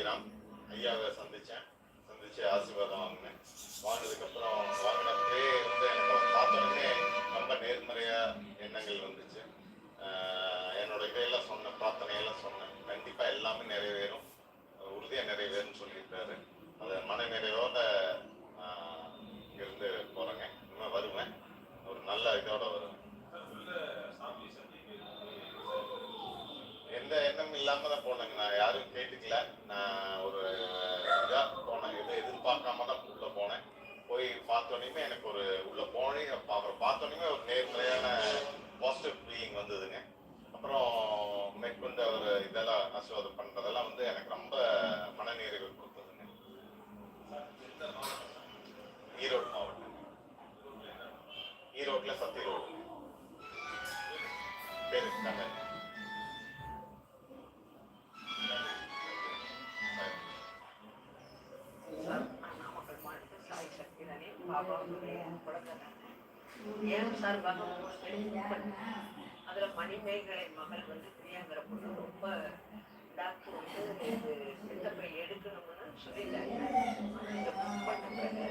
சாய்ராம் ஐயாவை சந்தித்தேன் சந்தித்து ஆசீர்வாதம் வாங்கினேன். வாங்கினதுக்கப்புறம் வாங்கினப்பே வந்து எனக்கு அவர் பார்த்தோன்னே ரொம்ப நேர்மறையாக எண்ணங்கள் வந்துச்சு. என்னோட இதையெல்லாம் சொன்னேன் பிரார்த்தனையெல்லாம் சொன்னேன் கண்டிப்பாக எல்லாமே நிறைவேறும். உறுதியாக நிறைவேறும்னு சொல்லியிருக்காரு. அதை மன நிறைவோட இருந்து போகிறேங்க இன்னும் வருவேன். ஒரு நல்ல இதோட வருவேன். எந்த எண்ணம் இல்லாம தான் போனேங்க. நான் யாரும் கேட்டுக்கல. நான் ஒரு இதா போனேன். எதுவும் எதிர்பார்க்காம தான் உள்ள போனேன். போய் பார்த்தோன்னே எனக்கு ஒரு உள்ள போனே அவரை பார்த்தோன்னே ஒரு நேர்மறையான பாசிட்டிவ் ஃபீலிங் வந்ததுங்க. அப்புறம் மேற்கொண்டு அவர் இதெல்லாம் ஆசீர்வாதம் பண்றதெல்லாம் வந்து எனக்கு ரொம்ப மனநிறைவு கொடுத்ததுங்க. ஈரோடு மாவட்டம். ஈரோட்ல சத்தி ரோடு பேரு கண்ணன். சார் சார் அதுல மணிமேகலை மகள் வந்து பிரியாங்கிற பொண்ணு ரொம்ப டாக்டர் வந்து சித்தப்பை எடுக்கணும்னு சொல்லிட்டாங்க இந்த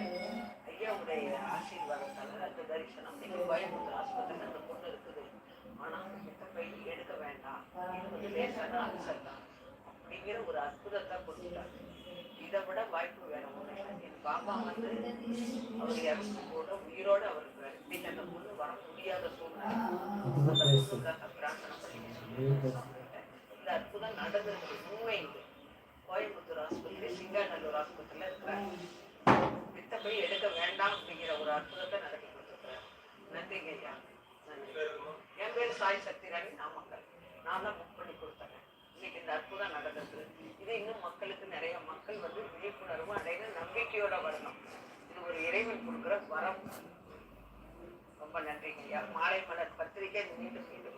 ஐயாவுடைய ஆசீர்வாதத்தால அந்த தரிசனம் இன்னைக்கு கோயம்புத்தூர் ஆஸ்பத்திரியில் அந்த பொண்ணு இருக்குது. ஆனா சித்தப்பை எடுக்க வேண்டாம். இது வந்து லேசான தான். அப்படிங்கிற ஒரு அற்புதத்தை கொடுத்துட்டாங்க. இதை விட வாய்ப்பு வேற ஒண்ணு பாபா வந்து அவர் இறந்து கூட உயிரோட அவருக்கு இன்னைக்கு பொண்ணு வர முடியாத சூழ்நிலை. பிரார்த்தனை இந்த அற்புதம் நடந்திருக்கு உண்மை கோயம்புத்தூர் ஆஸ்பத்திரி சிங்காநல்லூர் ஆஸ்பத்திரியில் இருக்கிறாங்க. பித்தப்பை எடுக்க வேண்டாம் அப்படிங்கிற ஒரு அற்புதத்தை நடத்தி கொடுத்துருக்கேன் நன்றிங்க ஐயா நன்றி என் பேர் சாய் சக்திராணி நாமக்கல் நான் தான் புக் பண்ணி கொடுத்தேன். இன்னைக்கு இந்த அற்புதம் நடந்தது இது இன்னும் மக்களுக்கு நிறைய மக்கள் வந்து விழிப்புணர்வு அடைந்து நம்பிக்கையோட வரணும். இது ஒரு இறைவன் கொடுக்குற வரம். ரொம்ப நன்றிங்க ஐயா. மாலை மலர் பத்திரிகை மீண்டும் மீண்டும்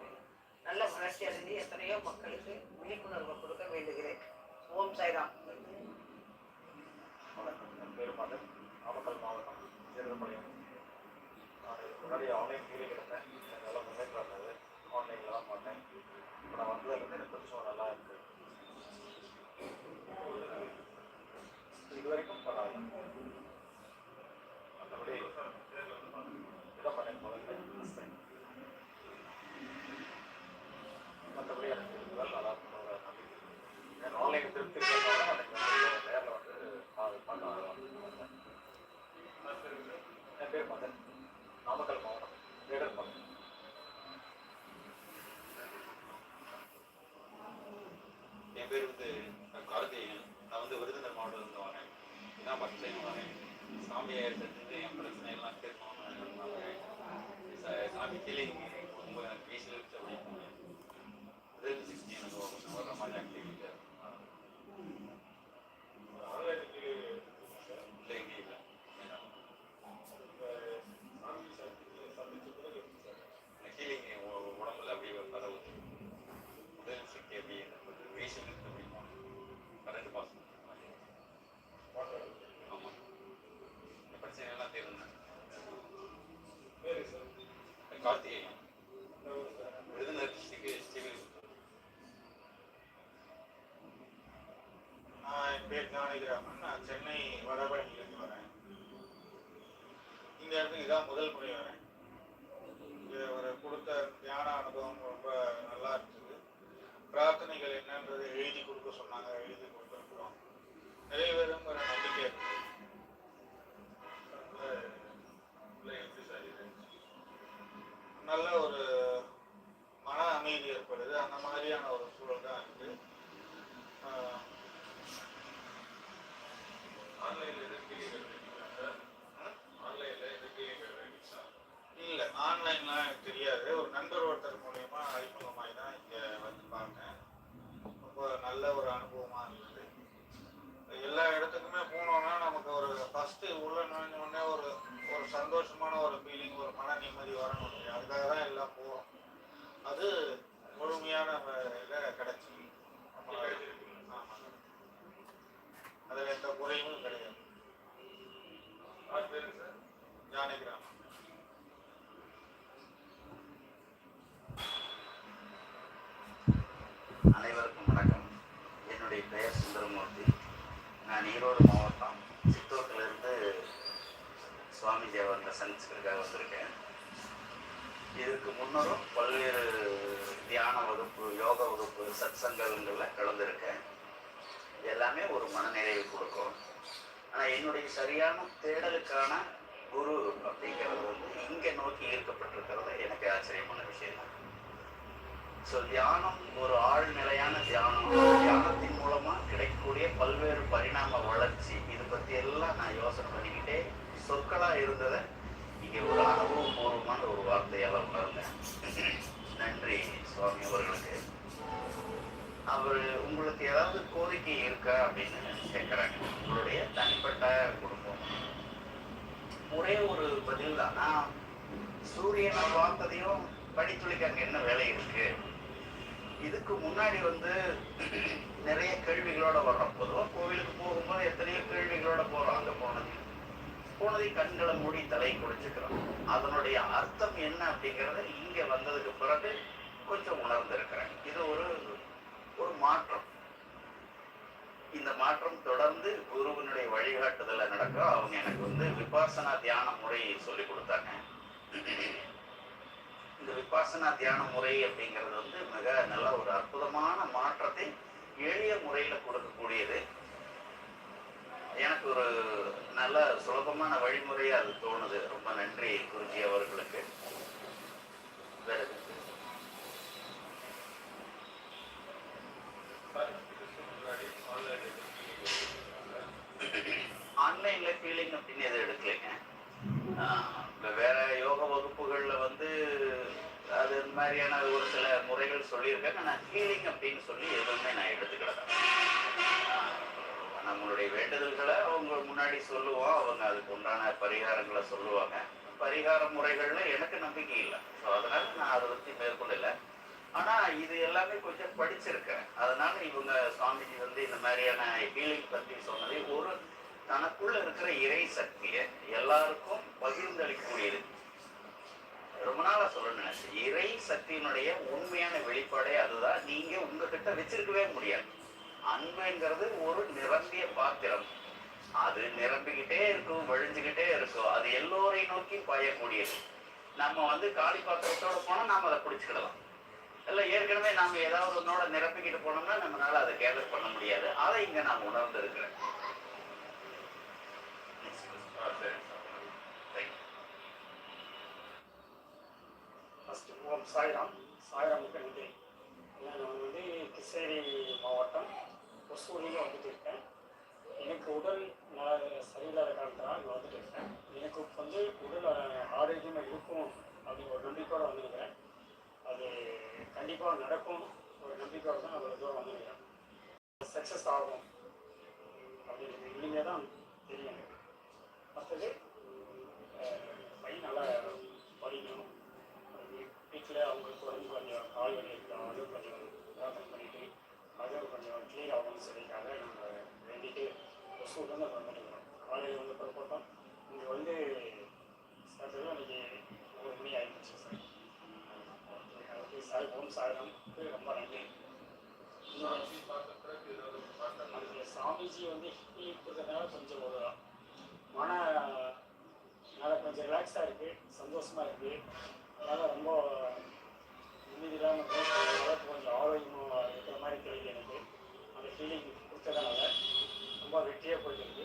நல்ல வளர்ச்சி அடைந்து எத்தனையோ மக்களுக்கு விழிப்புணர்வு கொடுக்க வேண்டுகிறேன். ஓம் சாய்ராம். வணக்கம். நாமக்கல் மாவட்டம். சேருதப்பாளையம் நான் முன்னாடி ஆன்லைன் டிவி எடுத்தேன் எனக்கு நல்லா முன்னேற்றம் ஆன்லைனில் தான் பார்த்தேன். இப்போ நான் வந்ததுலேருந்து எனக்கு கொஞ்சம் நல்லா இருக்கு இது வரைக்கும் பரவாயில்ல மற்றபடி இதான் பண்ணேன் முதல்ல ஃபஸ்ட் டைம் மற்றபடி எனக்கு இதுதான் நல்லா இருக்கணுங்கிற நம்பிக்கை எனக்கு ஆன்லைன் திருப்தி இருக்கிறதுனால எனக்கு வந்து நேரில் வந்து பா- பார்க்க ஆரம்பிச்சேன். என் பேர் மதன் நாமக்கல் மாவட்டம் வேடர் பக்கம் என் பேர் வந்து கார்த்திகேயன். நான் வந்து விருதுநகர் மாவட்டத்திலிருந்து வரேன் இதான் ஃபஸ்ட் டைம் வரேன் சாமியை எடுத்துட்டு என் பிரச்சனை எல்லாம் கேட்கணும்னு சா- சாமி கிளி ரொம்ப எனக்கு பேசி வச்சு அப்படின்னு ரிதம் சிக்ஸ்டி எனக்கு கொஞ்சம் வர்ற மாதிரி ஆக்டிவிட்டி இல்லை இங்கே இல்லை கீழிங்க உடம்புல அப்படியே பரவு உடல் சக்தி அப்படியே கொஞ்சம் வேஷம் இருக்கு அப்படிமா கரண்ட் பாஸ் ஆமாம் இந்த பிரச்சனை எல்லாம் தீர்ந்தேன் கார்த்திகேயன் விருதுநகர் டிஸ்ட்ரிக்ட் ஸ்ரீவில்லிபுத்தூர் நான் என் பேர் ஞானகிராமன் நான் சென்னை வடபழனியிலேருந்து வரேன். இந்த இடத்துக்கு இதான் முதல் முறை வரேன். இது அவர் கொடுத்த தியான அனுபவம் ரொம்ப நல்லா இருந்தது. பிரார்த்தனைகள் என்னன்றது எழுதி கொடுக்க சொன்னாங்க எழுதி கொடுத்துருக்குறோம். நிறைவேறுங்கிற நம்பிக்கை இருக்கு. நல்ல ஒரு மன அமைதி ஏற்படுது. அந்த மாதிரியான ஒரு சூழல் தான் இருக்கு ஆஹ் ஆன்லைனில் எதுவும் கேள்வி சார் ஆன்லைனில் எதுவும் கேள்வி இல்லை ஆன்லைன்லாம் எனக்கு தெரியாது ஒரு நண்பர் ஒருத்தர் மூலியமா அறிமுகமாகி தான் இங்கே வந்து பார்த்தேன் ரொம்ப நல்ல ஒரு அனுபவமாக இருந்தது. எல்லா இடத்துக்குமே போனோம்னா நமக்கு ஒரு ஃபஸ்ட்டு உள்ள நுழைஞ்ச உடனே ஒரு ஒரு சந்தோஷமான ஒரு ஃபீலிங் ஒரு மன நிம்மதி வரணும்? அதுக்காக தான் எல்லாம் போகிறோம் அது முழுமையான இதில் கிடச்சி. ஆமாங்க அதில் எந்த குறையும் கிடையாது. ஞானகிராமன் அனைவருக்கும் வணக்கம் என்னுடைய பெயர் சுந்தரமூர்த்தி நான் ஈரோடு மாவட்டம் சித்தூர்லேருந்து சுவாமிஜி அவர்களை சந்திச்சுக்கிறதுக்காக வந்திருக்கேன். இதுக்கு முன்னரும் பல்வேறு தியான வகுப்பு யோக வகுப்பு சத்சங்கங்களில் கலந்துருக்கேன். எல்லாமே ஒரு மனநிறைவு கொடுக்கும். ஆனால் என்னுடைய சரியான தேடலுக்கான குரு அப்படிங்கிறது வந்து இங்கே நோக்கி ஈர்க்கப்பட்டிருக்கிறது எனக்கு ஆச்சரியமான விஷயம் தான் ஸோ தியானம் ஒரு ஆழ்நிலையான தியானம். தியானத்தின் மூலமா கிடைக்கக்கூடிய பல்வேறு பரிணாம வளர்ச்சி இது பத்தி எல்லாம் நான் யோசனை பண்ணிக்கிட்டே சொற்களா இருந்ததை இங்க ஒரு அனுபவபூர்வமான ஒரு வார்த்தையால உணர்ந்தேன். நன்றி சுவாமி அவர்களுக்கு. அவர் உங்களுக்கு ஏதாவது கோரிக்கை இருக்கா அப்படின்னு கேட்குறாங்க உங்களுடைய தனிப்பட்ட குடும்பம். ஒரே ஒரு பதில் தான். நான் சூரியனை பார்த்ததையும் படித்துளிக்கு அங்கே என்ன வேலை இருக்குது இதுக்கு முன்னாடி வந்து நிறைய கேள்விகளோட வர்றோம். பொதுவாக கோவிலுக்கு போகும்போது எத்தனையோ கேள்விகளோட போறோம் அங்க போனது. போனதை கண்களை மூடி தலை குடிச்சுக்கிறோம் அதனுடைய அர்த்தம் என்ன அப்படிங்கறத இங்க வந்ததுக்கு பிறகு கொஞ்சம் உணர்ந்திருக்கிறேன். இது ஒரு ஒரு மாற்றம். இந்த மாற்றம் தொடர்ந்து குருவினுடைய வழிகாட்டுதல நடக்க அவங்க எனக்கு வந்து விபாசனா தியான முறையை சொல்லி கொடுத்தாங்க. இந்த விபாசனா தியான முறை அப்படிங்கிறது வந்து மிக நல்ல ஒரு அற்புதமான மாற்றத்தை எளிய முறையில் கொடுக்கக்கூடியது. எனக்கு ஒரு நல்ல சுலபமான வழிமுறையாக அது தோணுது. ரொம்ப நன்றி குருஜி அவர்களுக்கு வேற எதுவும் ஆன்லைன்ல ஃபீலிங் அப்படின்னு எதுவும் எடுக்கலைங்க ஆஹ் இப்ப வேற யோக வகுப்புகள்ல வந்து அது இந்த மாதிரியான ஒரு சில முறைகள் சொல்லியிருக்காங்க நான் ஹீலிங் அப்படின்னு சொல்லி எதுவுமே நான் எடுத்துக்கல ஆஹ் நம்மளுடைய வேண்டுதல்களை அவங்க முன்னாடி சொல்லுவோம் அவங்க அதுக்கு உண்டான பரிகாரங்களை சொல்லுவாங்க பரிகார முறைகள்ல எனக்கு நம்பிக்கை இல்லை. ஸோ அதனால நான் அதை பற்றி மேற்கொள்ளல. ஆனா இது எல்லாமே கொஞ்சம் படிச்சிருக்கேன். அதனால இவங்க சுவாமிஜி வந்து இந்த மாதிரியான ஹீலிங் பத்தி சொன்னதே ஒரு தனக்குள்ள இருக்கிற இறை சக்தியை எல்லாருக்கும் பகிர்ந்தளிக்கக்கூடியது ரொம்ப நாளா சொல்லணும் இறை சக்தியினுடைய உண்மையான வெளிப்பாடே அதுதான். நீங்க உங்ககிட்ட வச்சிருக்கவே முடியாது. அன்புங்கிறது ஒரு நிரம்பிய பாத்திரம். அது நிரம்பிக்கிட்டே இருக்கும் வழிஞ்சுக்கிட்டே இருக்கும். அது எல்லோரையும் நோக்கி பாயக்கூடியது. நம்ம வந்து காலி பாத்திரத்தோட போனா நாம அதை பிடிச்சிக்கிடலாம். இல்ல ஏற்கனவே நாம ஏதாவது ஒன்னோட நிரப்பிக்கிட்டு போனோம்னா நம்மளால அதை கேதர் பண்ண முடியாது. அதை இங்க நான் உணர்ந்து இருக்கிறேன் ஃபஸ்ட்டு ஓம் சாய்ராம். சாய்ராமுக்கு நன்றி நான் வந்து கிருஷ்ணகிரி மாவட்டம் ஒசூரில் வந்துட்டு இருக்கேன். எனக்கு உடல் சரியில்லாத காரணத்தினால் இங்கே வந்துட்டு இருக்கேன். எனக்கு வந்து உடல் ஆரோக்கியமாக இருக்கும் அப்படின்னு ஒரு நம்பிக்கையோடு வந்திருக்கிறேன் அது கண்டிப்பாக நடக்கும். ஒரு நம்பிக்கையோடு தான் அவ்வளோ தூரம் வந்திருக்கிறேன் சக்ஸஸ் ஆகும் அப்படின்னு இனிமேல் தான் தெரியும் மற்றது பையன் நல்லா படிக்கணும் வீட்டில் அவங்களுக்கு வந்து கொஞ்சம் கால் வலி இருக்கும் அது கொஞ்சம் பிரார்த்தனை பண்ணிட்டு அதுவும் கொஞ்சம் கிளியர் ஆகணும்னு சொல்லிக்காக நாங்கள் வேண்டிட்டு ஒசூர்லேருந்து வந்துட்டுருக்கோம் காலேஜ் வந்து புறப்பட்டோம் இங்கே வந்து சாயந்தரம் இன்னைக்கு ஒரு மணி ஆகிடுச்சு சார். அதுக்கு சார் ஓம் சாயிரம்க்கு ரொம்ப நன்றி. அந்த சாமிஜி வந்து ஹீலிங் கொடுத்ததுனால கொஞ்சம் ஒரு மன நல்லா கொஞ்சம் ரிலாக்ஸாக இருக்குது சந்தோஷமாக இருக்குது அதனால் ரொம்ப நிம்மதி இல்லாமல் கொஞ்சம் ஆரோக்கியமாக இருக்கிற மாதிரி தெரியுது எனக்கு. அந்த ஃபீலிங் கொடுத்ததுனால. ரொம்ப வெற்றியாக போயிருக்கு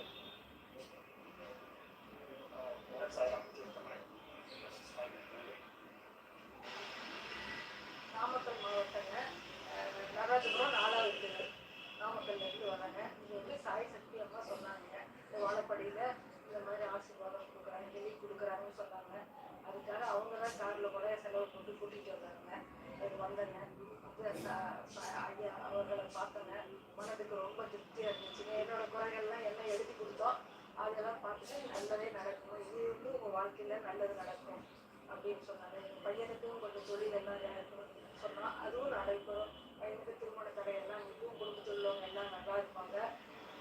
நாமக்கல் மாவட்டங்க நடராஜபுரம் நாலாவது தெரு நாமக்கல்லேருந்து வராங்க இது வந்து சாய் சக்தி அம்மா சொன்னாங்க இந்த வாழப்படியில் இந்த மாதிரி ஆசீர்வாதம் கொடுக்குறாங்க டெல்லி கொடுக்குறாங்கன்னு சொன்னாங்க அதுக்காக அவங்க தான் காரில் கூட செலவு போட்டு கூட்டிகிட்டு வந்தாங்க அது வந்தேங்க வந்து ஐயா அவர்களை பார்த்தேங்க மனதுக்கு ரொம்ப திருப்தி நல்லதே நடக்கும். இது வந்து உங்கள் வாழ்க்கையில் நல்லது நடக்கும் அப்படின்னு சொன்னாங்க. எங்கள் பையனுக்கும் கொஞ்சம் தொழில் எல்லாம் நடக்கணும்னு சொன்னால் அதுவும் நடக்கும் பையனுக்கு திருமண தடையெல்லாம் இதுவும் குடும்பத்தில் உள்ளவங்க எல்லாம் நல்லா இருப்பாங்க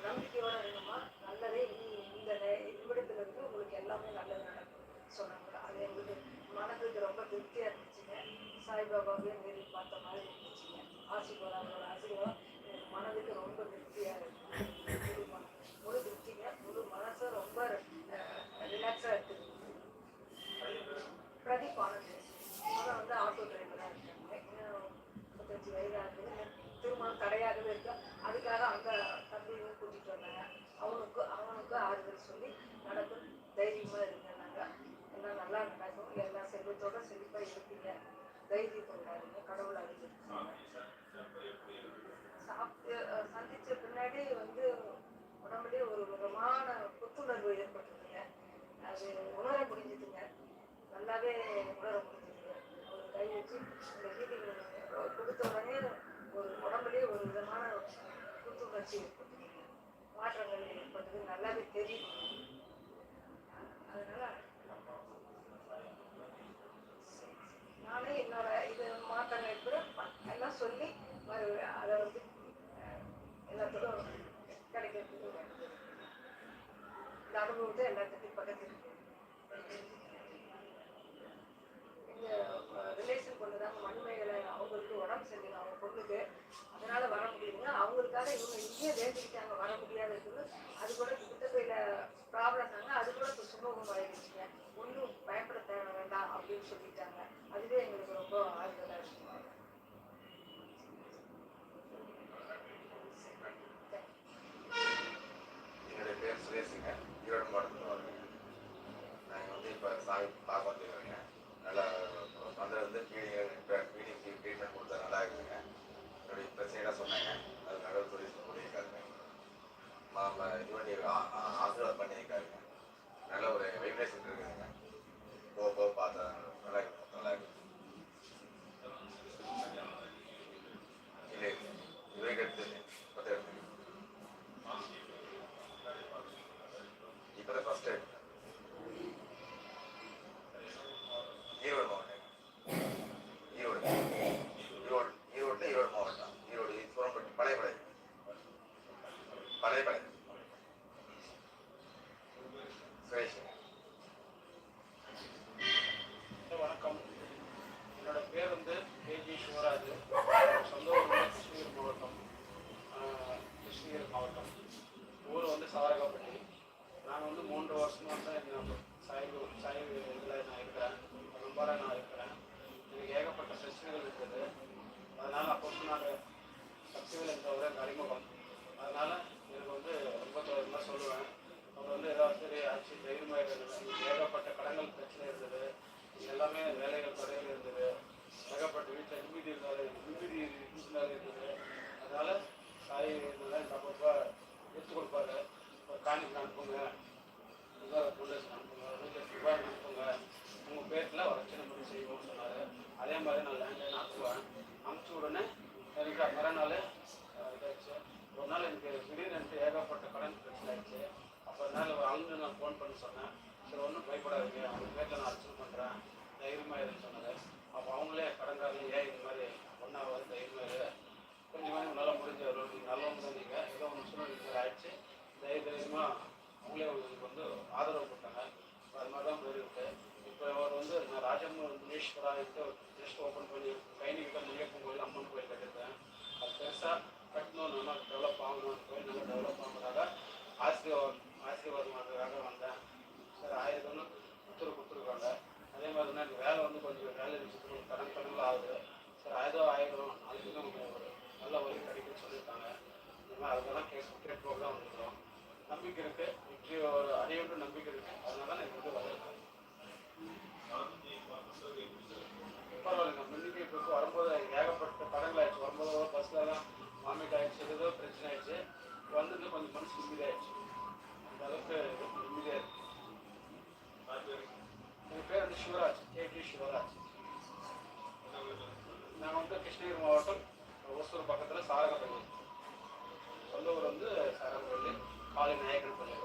நம்பிக்கையோட இருங்கம்மா நல்லதே இனி இந்த நே- நிமிடத்துல இருந்து உங்களுக்கு எல்லாமே நல்லது நடக்கும் சொன்னாங்க அது எங்களுக்கு மனதுக்கு ரொம்ப திருப்தியாக இருந்துச்சுங்க சாய்பாபாவே நேரில் பார்த்த மாதிரி இருந்துச்சுங்க ஆசீர்வாதம் அவங்களோட ஆசீர்வாதம் எனக்கு மனதுக்கு ரொம்ப திருப்தியாக தைரியத்தை விடாதீங்க கடவுள் அறிவு சாப்பிட்டு அஹ், சந்திச்ச வந்து உடம்புலேயே ஒரு விதமான புத்துணர்வு ஏற்பட்டதுங்க அது உணர முடிஞ்சுதுங்க. நல்லாவே உணர முடிஞ்சுதுங்க. ஒரு கை வச்சு இந்த ஹீட்டிங் கொடுத்த உடனே ஒரு உடம்புலேயே ஒரு விதமான புத்துணர்ச்சி ஏற்பட்டதுங்க மாற்றங்கள் ஏற்பட்டது. நல்லாவே தெரியும் அதனால நானே என்னோட இது மாற்றங்கள் கூட எல்லாம் சொல்லி அதை வந்து அஹ், எல்லாத்துக்கும் கிடைக்கிறதுக்கு வேண்டுது. இந்த அனுபவத்தை எல்லாத்துக்கும் பக்கத்துக்கு எங்கள் ரிலேஷன் பொண்ணு தாங்க மண்மைகளை அவங்களுக்கு உடம்பு சரியில்லை அவங்க பொண்ணுக்கு அதனால வர முடியுங்க அவங்களுக்காக இவங்க இங்கேயே வேண்டிக்கிட்டாங்க வர முடியாதுன்னு அது கூட கிட்டத்தட்ட ப்ராப்ளம் தாங்க அது கூட இப்போ சுமூகம் ஆயிடுச்சுங்க ஒன்றும் பயப்பட தேவை வேண்டாம் அப்படின்னு சொல்லிட்டாங்க அதுவே எங்களுக்கு ரொம்ப ஆறுதலாக இருக்குங்க என்னுடைய பேர் சுரேஷுங்க ஈரோடு மாவட்டத்தில் வரேங்க நாங்கள் வந்து இப்போ சாமி பார்க்க வந்துருக்கேங்க நல்லா வந்து வந்து ஃபீடிங் ஃபீடிங்க்கு ட்ரீட்மெண்ட் கொடுத்தா நல்லா இருக்குதுங்க என்னுடைய பிரச்சனைலாம் சொன்னாங்க அது கடவுள் சொல்லி சொல்லியிருக்காருங்க மாமா இது பண்ணி ஆசீர்வாத் பண்ணியிருக்காரு. ஆசீர்வாதம் நல்ல ஒரு வைப்ரேஷன் இருக்குதுங்க போக போக பார்த்தா நல்லா இருக்கும் நல்லா இருக்கும் இல்லை இதுவரைக்கும் எடுத்து பத்து எடுத்துங்க இப்போ தான் ஃபஸ்ட் டைம் ஈரோடு மாவட்டம் ஈரோடு ஈரோடு ஈரோட்டில் ஈரோடு மாவட்டம் ஈரோடு சூரம்பட்டி பழையபடை பழையபடை சுரேஷ் வணக்கம் என்னோட பேர் வந்து கேஜி சொந்த ஊர் கிருஷ்ணகிரி மாவட்டம் கிருஷ்ணகிரி மாவட்டம் ஊர் வந்து சாரகாப்பட்டி நான் வந்து மூன்று வருஷமாக தான் இந்த சாய்வு சாய்வு இதில் நான் இருக்கிறேன் ரொம்ப நான் இருக்கிறேன் எனக்கு ஏகப்பட்ட பிரச்சனைகள் இருக்குது அதனால் அப்போ வந்து நான் சக்திகள் என்ற ஒரு அறிமுகம் அதனால் எனக்கு வந்து ரொம்ப தூரமாக சொல்லுவேன் அவர் வந்து ஏதாவது சரி ஆச்சு தைரியமாக இருந்தது ஏகப்பட்ட கடன்கள் பிரச்சனை இருந்தது இது எல்லாமே வேலைகள் குறையில் இருந்தது ஏகப்பட்ட வீட்டில் நிம்மதி இருந்தாலே நிம்மதி இருந்தாலே இருந்தது. அதனால சாய் இதெல்லாம் எனக்கு எடுத்து கொடுப்பாரு. ஒரு காணிக்கு அனுப்புங்க. உங்கள் ஃபவுண்டேஷன் அனுப்புங்க வீட்டில் ரூபாய் அனுப்புங்க உங்கள் பேரில் ஒரு லட்சணம் பண்ணி செய்வோம்னு சொன்னார் அதே மாதிரி நான் லேண்ட்லைன் அனுப்புவேன் அனுப்பிச்ச உடனே எனக்கு மறுநாள் அஹ், இதாச்சு ஒரு நாள் எனக்கு திடீர்னு எனக்கு ஏகப்பட்ட கடன் பிரச்சனை ஆயிடுச்சு அப்போ அதனால ஒரு ஆளுநர் நான் ஃபோன் பண்ணி சொன்னேன் சரி ஒன்றும் பயப்படாதீங்க அவங்க பேரில் நான் அர்ச்சனை பண்ணுறேன் தைரியமாக இருன்னு சொன்னார் அப்போ அவங்களே கடன்காரங்க ஏன் இது மாதிரி ஒன்றா வந்து தைரியமாக இரு கொஞ்சமாக உங்களால் முடிஞ்ச ஒரு நீங்கள் நல்லவங்க தான் நீங்கள் ஏதோ ஒன்று சொல்லி இது மாதிரி ஆயிடுச்சு தைரிய தைரியமாக அவங்களே உங்களுக்கு வந்து ஆதரவு கொடுத்தாங்க இப்போ அது மாதிரி தான் போயிருக்கு இப்போ அவர் வந்து நான் ராஜம் முனீஸ்வரா ஒரு ஜஸ்ட் ஓப்பன் பண்ணி கைனிக்கிட்ட முனியப்பன் கோயில் அம்மன் கோயில் கட்டிருக்கேன் அது பெருசாக கட்டணும் நல்லா டெவலப் ஆகணும் கோயில் நல்லா டெவலப் ஆகுறதாக ஆசீர்வாதம் ஆசீர்வாதம் பண்ணுறதுக்காக வந்தேன் சரி ஆயிரத்தி ஒன்று உத்தரவு கொடுத்துருக்காங்க அதே மாதிரி தான் எனக்கு வேலை வந்து கொஞ்சம் வேலை விஷயத்துக்கு கொஞ்சம் கடன் கடனில் ஆகுது சரி ஏதோ ஆயிரம் நாளைக்கு தான் உங்களுக்கு ஒரு நல்ல வழி கிடைக்கும்னு சொல்லியிருக்காங்க இந்த மாதிரி அதெல்லாம் கேட்க கேட்போம் தான் வந்துருக்கிறோம் நம்பிக்கை இருக்கு வெற்றி ஒரு அடையோடு நம்பிக்கை இருக்கு அதனால தான் எனக்கு வந்து வரேன் பரவாயில்லைங்க முன்னுக்கு இப்போ வரும்போது ஏகப்பட்ட கடன்கள் ஆயிடுச்சு வரும்போது பஸ்ஸில் தான் வாமிட் ஆயிடுச்சு ஏதோ பிரச்சனை ஆயிடுச்சு வந்தது கொஞ்சம் மனசு நிம்மதியாயிடுச்சு அந்த அளவுக்கு நிம்மதியாக இருக்கு என் பேர் வந்து சிவராஜ் கேடி சிவராஜ் நான் வந்து கிருஷ்ணகிரி மாவட்டம் ஓசூர் பக்கத்தில் சாரகப்பள்ளி. சொந்த ஊர் வந்து சாரகப்பள்ளி காலை நாயக்கர் பள்ளி.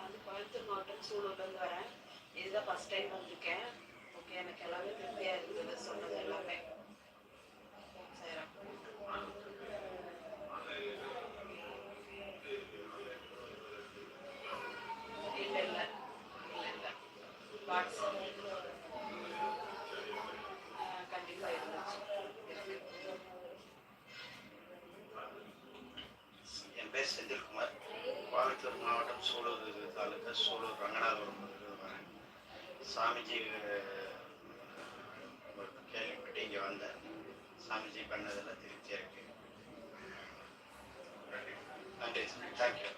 அது கோயம்புத்தூர் மாவட்டம் சூலூர்லேருந்து வரேன். இதுதான் ஃபஸ்ட் டைம் வந்திருக்கேன். ஓகே எனக்கு எல்லாமே திருப்தியாக இருக்குது சொன்னது எல்லாமே எஸ் செந்தில்குமார். பாலத்தூர் மாவட்டம் சூலூர் தாலுக்கா சூலூர் ரங்கநாதபுரம் வரேன். சாமிஜி கேள்விப்பட்டு இங்கே வந்தேன் சாமிஜி பண்ணதெல்லாம் திருப்தியாக இருக்கு. நன்றி. சார் தேங்க்யூ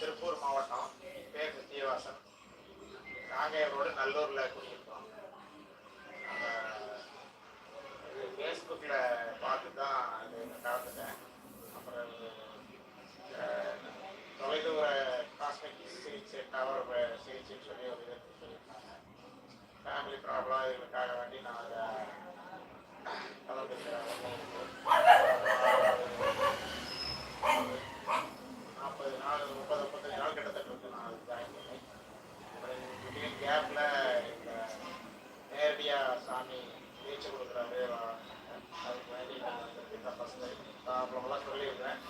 திருப்பூர் மாவட்டம் பேர் வித்தியவாசன். நாங்கள் இவரோட நல்லூரில் குடி ஃபேஸ்புக்கில் பார்த்து தான் இது கலந்துட்டேன் அப்புறம் அஹ், தொலைதூர காஸ்மெட்டிக் சிகிச்சை டவர் சிகிச்சைன்னு சொல்லி ஒரு இது சொல்லியிருக்காங்க. ஃபேமிலி ப்ராப்ளம் இதுக்காக வேண்டி நான் அதை கலந்துக்கிறேன் நாற்பது நாள் முப்பது முப்பத்தஞ்சு நாள் கிட்டத்தட்ட இருக்கு நான் அது ஜாயின் பண்ணி அப்புறம் கேப்பில் இந்த நேரடியாக சாமி பேச்சு கொடுக்குறாரு ப்ராப்ளம்லாம் சொல்லியிருக்கேன்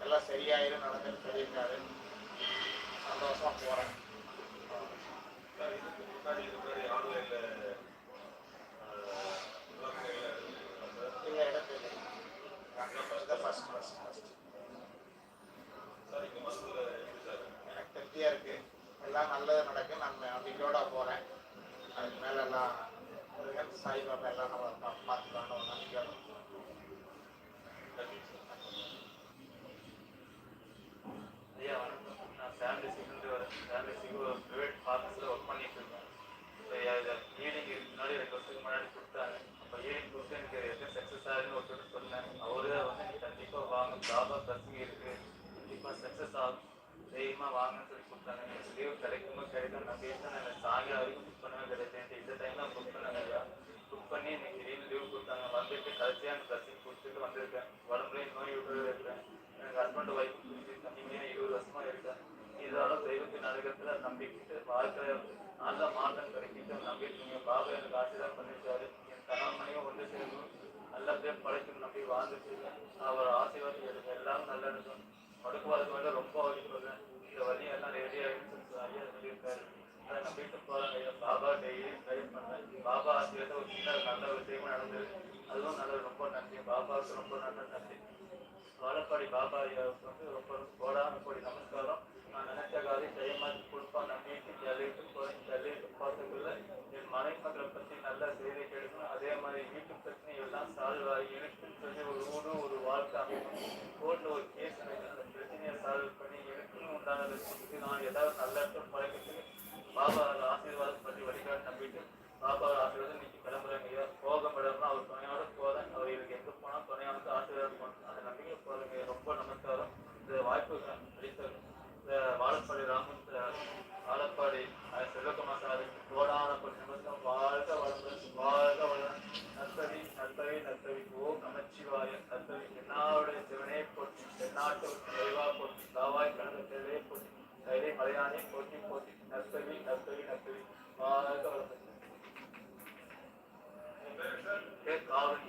எல்லாம் சரியாயிரும் நடக்குன்னு சொல்லியிருக்காரு. சந்தோஷமாக போகிறேன் இதுக்கு முன்னாடி இது மாதிரி ஆன்லைனில் இல்லை இடத்துல. ஃபஸ்ட் ஃபஸ்ட் ஃபஸ்ட் சார் இங்கே மருந்துல எனக்கு திருப்தியாக இருக்குது எல்லாம் நல்லது நடக்கும் நான் நம்பிக்கையோட போகிறேன் அதுக்கு மேலே எல்லாம் முருகன் சாய்பாபா எல்லாம் நம்ம பா- பார்த்துக்கணும். ஒரு நம்பிக்கையோட நன்றி சார் ஐயா வணக்கம். நான் ஃபேமிலி சிங்கிள் வரேன் ஃபேமிலி சிங்கிள் ஒரு ப்ரைவேட் ஃபார்மஸில் ஒர்க் பண்ணிட்டு இருக்கேன் ஸோ இதை ஈடிங் முன்னாடி ரெண்டு வருஷத்துக்கு முன்னாடி கொடுத்தாங்க. அப்போ ஈடிங் கொடுத்து எனக்கு எதுவும் சக்ஸஸ் ஆகுதுன்னு ஒருத்தர் சொன்னேன். அவரு வந்து நீ கண்டிப்பாக வாங்க. ஜாபாக பிரச்சனை இருக்கு. கண்டிப்பாக சக்ஸஸ் ஆகும். தைரியமாக வாங்கன்னு சொல்லி கொடுத்தாங்க. எனக்கு லீவ் கிடைக்குமோ கிடைக்கும் நான் பேசினா நான் சாயங்காலம் வரைக்கும் புக் பண்ணவே கிடையாது நல்ல மாற்றம் கிடைக்கும் நம்பிட்டு பாபா எனக்கு ஆசீர்வாதம் பண்ணிருக்காரு. என் கணவனையும் மனைவி ஒன்று சேரணும் பேர் படைக்கணும் நம்பி வாழ்ந்துட்டு அவர் ஆசீர்வாதம் எனக்கு எல்லாம் நல்லா இருக்கும் படுக்குவாருக்கு மேல ரொம்ப வலிப்படுறேன் இந்த வழியும் எல்லாம் ரெடி ஆகிடுச்சு ஐயா சொல்லியிருக்காரு. அதை நம்பிட்டு போறாங்க ஐயா பாபா டெய்லி ட்ரை பண்ணேன் பாபா ஆசீர்வாதம் ஒரு சின்ன நல்ல விஷயமா நடந்தது. அதுவும் நல்லது. ரொம்ப நன்றி. பாபாவுக்கு ரொம்ப நல்ல நன்றி. வாழப்பாடி பாபா ஐயாவுக்கு வந்து ரொம்ப போடாமல் கோடி நமஸ்காரம் நான் நினைச்ச காரியம் ஜெயமாதி கொடுப்பான் நம்பிட்டு ஜல்லிட்டு போறேன் ஜல்லிட்டு பார்த்ததுல என் மனைமக்களை பத்தி நல்ல செய்தி கிடைக்கணும் அதே மாதிரி வீட்டு பிரச்சனை எல்லாம் சால்வ் ஆகி எனக்குன்னு சொல்லி ஒரு ஊரு ஒரு கோர்ட்டில் ஒரு கேஸ் நடக்கும் அந்த பிரச்சனையை சால்வ் பண்ணி எனக்குன்னு உண்டான கொடுத்து நான் ஏதாவது நல்ல இடத்துல பழக்கத்துக்கு பாபா ஆசீர்வாதம் பண்ணி வழிகாட்டு நம்பிட்டு பாபா ஆசீர்வாதம் போற்றி தென்னாட்டு தெய்வா போற்றி தாவாய் கலந்த தேவையை போற்றி தைரிய மலையானே போற்றி போற்றி நற்பவி நற்பவி நற்பவி வாழ்க வளர்ந்து பேர் காவல்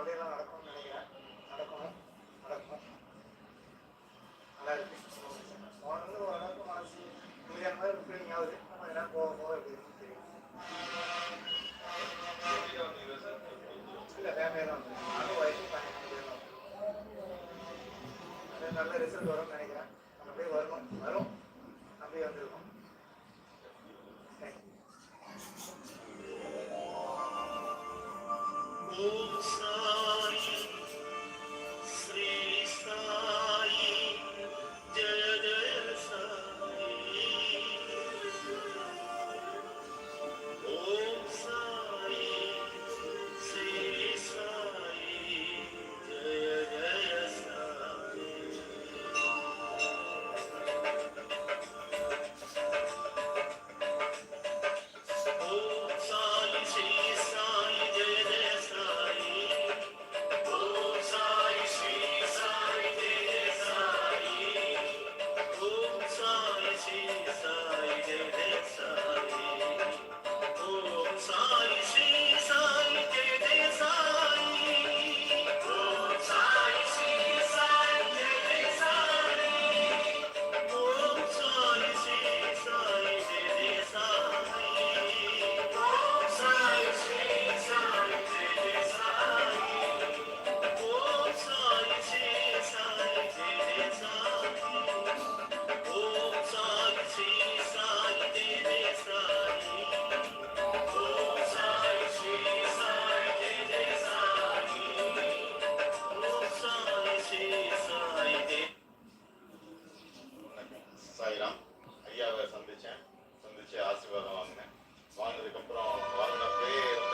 வந்திருக்கோம் நல்லபடியெல்லாம்